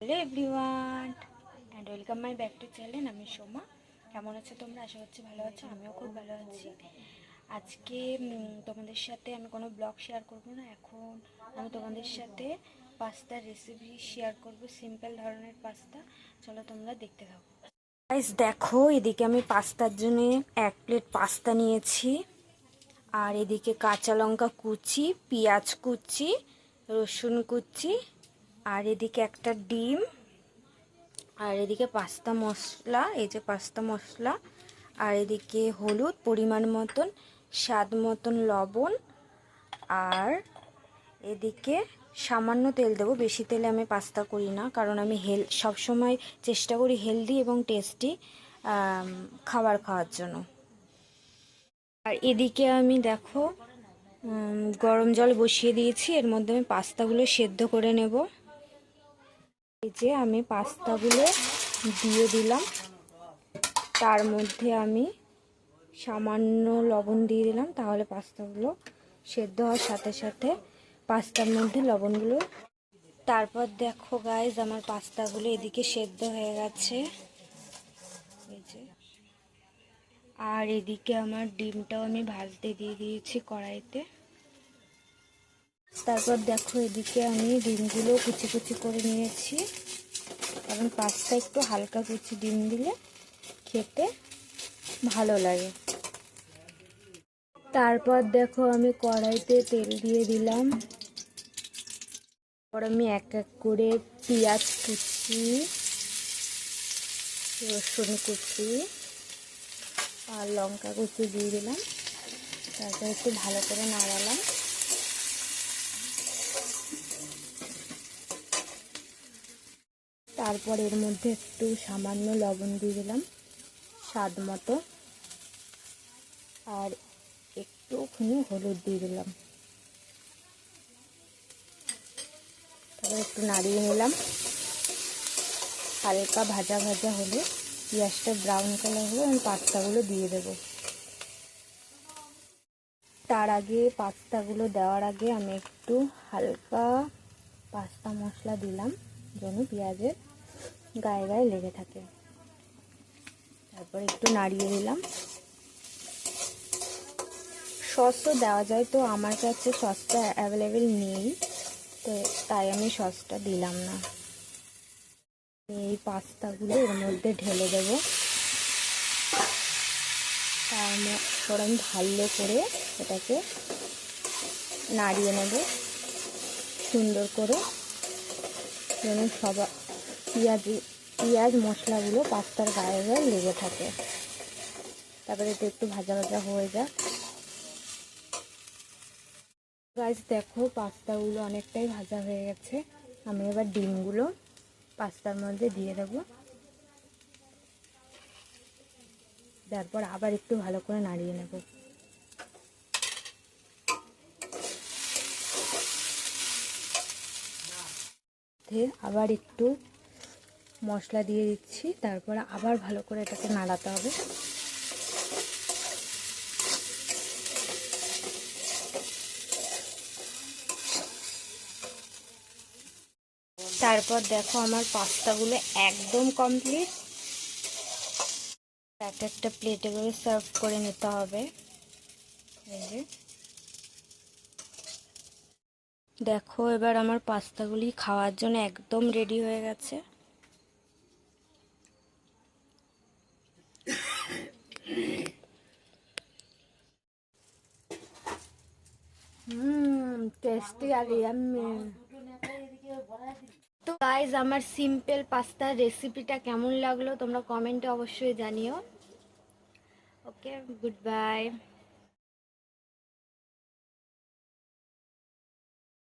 Hello everyone and welcome my back to channel আমি সোমা। কেমন আছো তোমরা? আশা করছি ভালো আছো, আমিও খুব ভালো আছি। আজকে তোমাদের সাথে আমি কোনো ব্লগ শেয়ার করব না। এখন আমি তোমাদের সাথে পাস্তার রেসিপি শেয়ার করব সিম্পল ধরনের পাস্তা চলো তোমরা দেখতে থাকো। গাইস দেখো, এদিকে আমি পাস্তার জন্য এক প্লেট পাস্তা নিয়েছি। আর এদিকে কাঁচা লঙ্কা কুচি, পেঁয়াজ কুচি, রসুন কুচি আর এদিকে একটা ডিম, আর এদিকে পাস্তা মশলা, এই যে পাস্তা মশলা, আর এদিকে হলুদ পরিমাণ মতন, স্বাদ মতন লবণ, আর এদিকে সামান্য তেল দেবো। বেশি তেলে আমি পাস্তা করি না, কারণ আমি হেল, সবসময় চেষ্টা করি হেলদি এবং টেস্টি খাবার খাওয়ার জন্য। আর এদিকে আমি দেখো গরম জল বসিয়ে দিয়েছি, এর মধ্যে আমি পাস্তাগুলো সেদ্ধ করে নেব। এই যে আমি পাস্তাগুলো দিয়ে দিলাম। তার মধ্যে আমি সামান্য লবণ দিয়ে দিলাম, তাহলে পাস্তাগুলো সেদ্ধ হওয়ার সাথে সাথে পাস্তার মধ্যে লবণগুলো তারপর দেখো গাইজ আমার পাস্তাগুলো এদিকে সেদ্ধ হয়ে গেছে। এই যে। আর এদিকে আমার ডিমটাও আমি ভাজতে দিয়ে দিয়েছি কড়াইতে। তারপর দেখো এদিকে আমি ডিমগুলো কুচি কুচি করে নিয়েছি। কারণ পাস্তা একটু হালকা কুচি ডিম দিলে খেতে ভালো লাগে। তারপর দেখো আমি কড়াইতে তেল দিয়ে দিলাম। তারপর আমি এক এক করে পেঁয়াজ কুচি, রসুন কুচি আর লঙ্কা কুচি দিয়ে দিলাম। তারপর একটু ভালো করে নাড়ালাম। তারপর এর মধ্যে একটু সামান্য লবণ দিয়ে দিলাম, স্বাদ মতো। আর একটুখানি হলুদ দিয়ে দিলাম। তারপর একটু নাড়িয়ে নিলাম। হালকা ভাজা ভাজা হলে পেঁয়াজটা ব্রাউন কালার হলে আমি পাস্তাগুলো দিয়ে দেবো। তার আগে পাস্তাগুলো দেওয়ার আগে আমি একটু হালকা পাস্তা মশলা দিলাম, যেন পেঁয়াজের গায়ে গায়ে লেগে থাকে। তারপর একটু নাড়িয়ে দিলাম সসও দেওয়া যায়, তো আমার কাছে সসটা অ্যাভেলেবেল নেই, তো তাই আমি সসটা দিলাম না। এই পাস্তাগুলো এর মধ্যে ঢেলে দেবো। তারপর আমি ভালো করে এটাকে নাড়িয়ে নেব। সুন্দর করে। যেন সবা পেঁয়াজ পেঁয়াজ মশলাগুলো পাস্তার গায়ে গায়ে লেগে থাকে। তারপরে এটা একটু ভাজা ভাজা হয়ে যাক। গাছ দেখো, পাস্তাগুলো অনেকটাই ভাজা হয়ে গেছে। আমি এবার ডিমগুলো পাস্তার মধ্যে দিয়ে দেবো। তারপর আবার একটু ভালো করে নাড়িয়ে নেব। আবার একটু মশলা দিয়ে দিচ্ছি, তারপরে আবার ভালো করে এটাকে নাড়াতে হবে। তারপর দেখো আমার পাস্তাগুলো একদম কমপ্লিট এক একটা প্লেটে করে সার্ভ করে নিতে হবে। দেখো এবার আমার পাস্তাগুলি খাওয়ার জন্য একদম রেডি হয়ে গেছে। টেস্টি আর ইয়াম্মি। তো গাইজ আমার সিম্পল পাস্তার রেসিপিটা কেমন লাগল তোমরা কমেন্টে অবশ্যই জানিও। Okay good bye